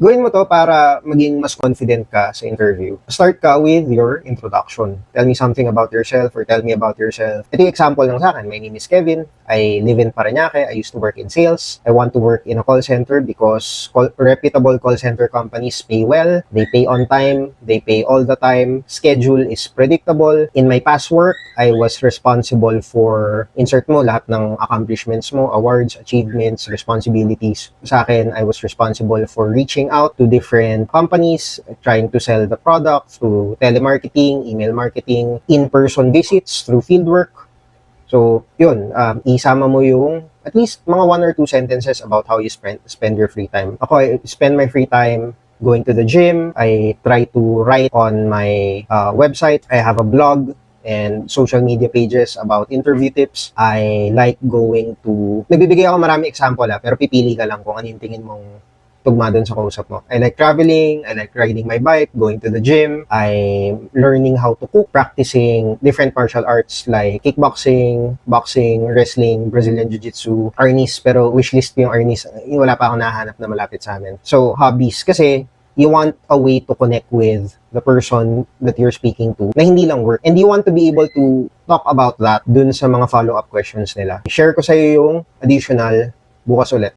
Gawin mo to para maging mas confident ka sa interview. Start ka with your introduction. Tell me something about yourself or tell me about yourself. Ito yung example lang sa akin. My name is Kevin. I live in Parañaque. I used to work in sales. I want to work in a call center because call, reputable call center companies pay well. They pay on time. They pay all the time. Schedule is predictable. In my past work, I was responsible for insert mo lahat ng accomplishments mo, awards, achievements, responsibilities. Sa akin, I was responsible for reaching out to different companies, trying to sell the product through telemarketing, email marketing, in-person visits through fieldwork. So, yun, um, isama mo yung at least mga one or two sentences about how you spend, spend your free time. Ako, I spend my free time going to the gym. I try to write on my uh, website. I have a blog and social media pages about interview tips. I like going to... Nagbibigay ako marami example ah, pero pipili ka lang kung ano tingin mong tugma dun sa kausap mo. I like traveling, I like riding my bike, going to the gym, I'm learning how to cook, practicing different martial arts like kickboxing, boxing, wrestling, Brazilian Jiu-Jitsu, Arnis, pero wishlist ko yung Arnis, yung wala pa akong nahanap na malapit sa amin. So, hobbies, kasi you want a way to connect with the person that you're speaking to na hindi lang work. And you want to be able to talk about that dun sa mga follow-up questions nila. Share ko sa'yo yung additional bukas ulit.